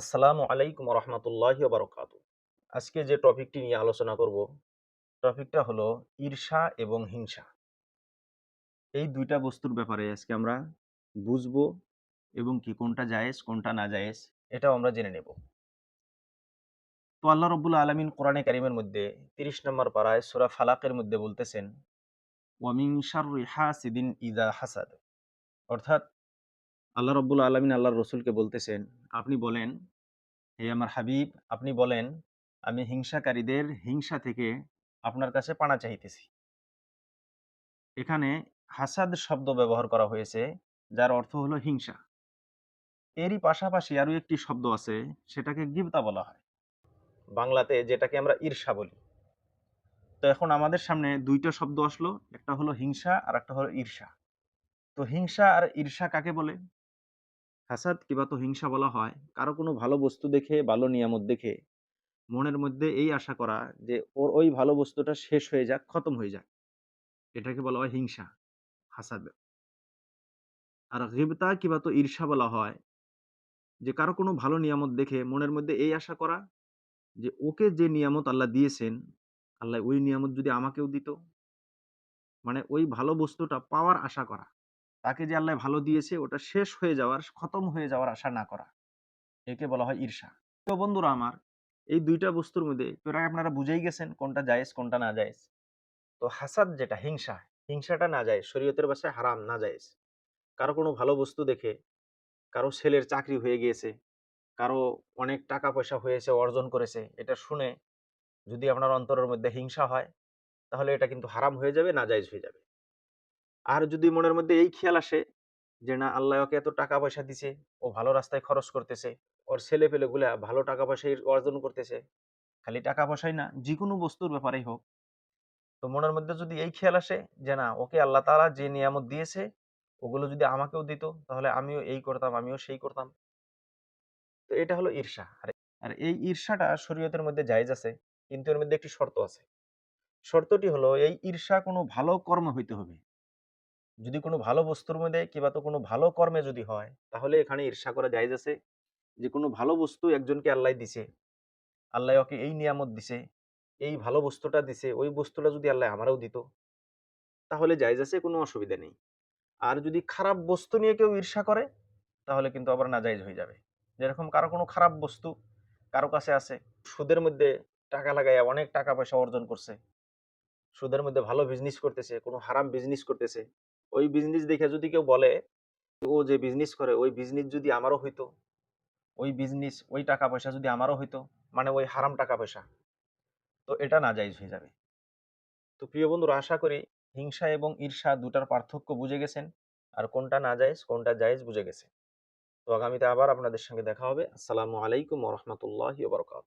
আসসালামু আলাইকুম রহমতুল্লাহ বারকাত আজকে যে টপিকটি নিয়ে আলোচনা করব, টপিকটা হলো ঈর্ষা এবং হিংসা। এই দুইটা বস্তুর ব্যাপারে আজকে আমরা বুঝব এবং কি কোনটা জায়েজ, কোনটা না জায়েজ, এটাও আমরা জেনে নেব। তো আল্লাহ রব্বুল আলমিন কোরআনে কারিমের মধ্যে তিরিশ নম্বর পাড়ায় সুরা ফালাকের মধ্যে বলতেছেন ওয়ামিং শাররি হাসিদিন ইদা হাসাদ। অর্থাৎ আল্লাহ রব্বুল আলমিন আল্লাহ রসুলকে বলতেছেন, আপনি বলেন, হে আমার হাবিব, আপনি বলেন, আমি হিংসাকারীদের হিংসা থেকে আপনার কাছে পানা চাইতেছি। এখানে হাসাদ শব্দ ব্যবহার করা হয়েছে, যার অর্থ হলো হিংসা। এরই পাশাপাশি আরও একটি শব্দ আছে, সেটাকে গিবতা বলা হয়। বাংলাতে যেটাকে আমরা ঈর্ষা বলি। তো এখন আমাদের সামনে দুইটা শব্দ আসলো, একটা হলো হিংসা আর একটা হলো ঈর্ষা। তো হিংসা আর ঈর্ষা কাকে বলে? হাসাদ কিবা তো হিংসা বলা হয়। কারও কোনো ভালো বস্তু দেখে, ভালো নিয়ামত দেখে মনের মধ্যে এই আশা করা যে, ওর ওই ভালো বস্তুটা শেষ হয়ে যাক, খতম হয়ে যাক। এটাকে বলা হয় হিংসা হাসাদ আর গিবতা কিবা তো ঈর্ষা বলা হয় যে, কারও কোনো ভালো নিয়ামত দেখে মনের মধ্যে এই আশা করা যে, ওকে যে নিয়ামত আল্লাহ দিয়েছেন, আল্লাহ ওই নিয়ামত যদি আমাকেও দিত। মানে ওই ভালো বস্তুটা পাওয়ার আশা করা। তাকে যে আল্লাহ ভালো দিয়েছে, ওটা শেষ হয়ে যাওয়ার, খতম হয়ে যাওয়ার আশা না করা। একে বলা হয় ঈর্ষা। তো বন্ধুরা আমার, এই দুইটা বস্তুর মধ্যে প্রায় আপনারা বুঝেই গেছেন কোনটা জায়েজ, কোনটা না জায়েজ। তো হাসাদ যেটা, হিংসা। হিংসাটা না যায় শরীয়তের বাসায় হারাম, না জায়েজ। কারও কোনো ভালো বস্তু দেখে, কারও ছেলের চাকরি হয়ে গিয়েছে, কারও অনেক টাকা পয়সা হয়েছে, অর্জন করেছে, এটা শুনে যদি আপনার অন্তরের মধ্যে হিংসা হয়, তাহলে এটা কিন্তু হারাম হয়ে যাবে, না জায়েজ হয়ে যাবে। আর যদি মনের মধ্যে এই খেয়াল আসে যে, না, আল্লাহ ওকে এত টাকা পয়সা দিছে, ও ভালো রাস্তায় খরচ করতেছে, ওর ছেলে পেলে গুলা ভালো টাকা পয়সা অর্জন করতেছে, খালি টাকা পয়সাই না যে কোনো বস্তুর ব্যাপারেই হোক। তো মনের মধ্যে যদি এই খেয়াল আসে যে, না, ওকে আল্লাহ তালা যে নিয়ামত দিয়েছে, ওগুলো যদি আমাকেও দিত, তাহলে আমিও এই করতাম, আমিও সেই করতাম। তো এটা হলো ঈর্ষা। আর এই ঈর্ষাটা শরীয়তের মধ্যে জায়েজ আছে, কিন্তু এর মধ্যে একটি শর্ত আছে। শর্তটি হলো, এই ঈর্ষা কোনো ভালো কর্ম হইতে হবে। যদি কোনো ভালো বস্তুর মধ্যে কিংবা তো কোনো ভালো কর্মে যদি হয়, তাহলে এখানে ঈর্ষা করা জায়েজ আছে যে, কোনো ভালো বস্তু একজনকে আল্লাহ দিছে। আল্লাহ ওকে এই নিয়ামত দিছে, এই ভালো বস্তুটা দিছে, ওই বস্তুটা যদি আল্লাহ আমারও দিত, তাহলে জায়েজ আছে, কোনো অসুবিধা নেই। আর যদি খারাপ বস্তু নিয়ে কেউ ঈর্ষা করে, তাহলে কিন্তু আবার না জায়েজ হয়ে যাবে। যেরকম কারও কোনো খারাপ বস্তু কারও কাছে আছে, সুদের মধ্যে টাকা লাগাইয়া অনেক টাকা পয়সা অর্জন করছে, সুদের মধ্যে ভালো বিজনেস করতেছে, কোনো হারাম বিজনেস করতেছে ওই বিজনেস দেখে যদি কেউ বলে, ও যে বিজনেস করে, ওই বিজনেস যদি আমারও হইতো, ওই বিজনেস ওই টাকা পয়সা যদি আমারও হইতো মানে ওই হারাম টাকা পয়সা তো এটা না হয়ে যাবে। তো প্রিয় বন্ধুরা, আশা করি হিংসা এবং ঈর্ষা দুটার পার্থক্য বুঝে গেছেন। আর কোনটা না জায়েজ কোনটা জায়েজ বুঝে গেছে। তো আগামীতে আবার আপনাদের সঙ্গে দেখা হবে। আসসালামু আলাইকুম রহমতুল্লাহ বরকাত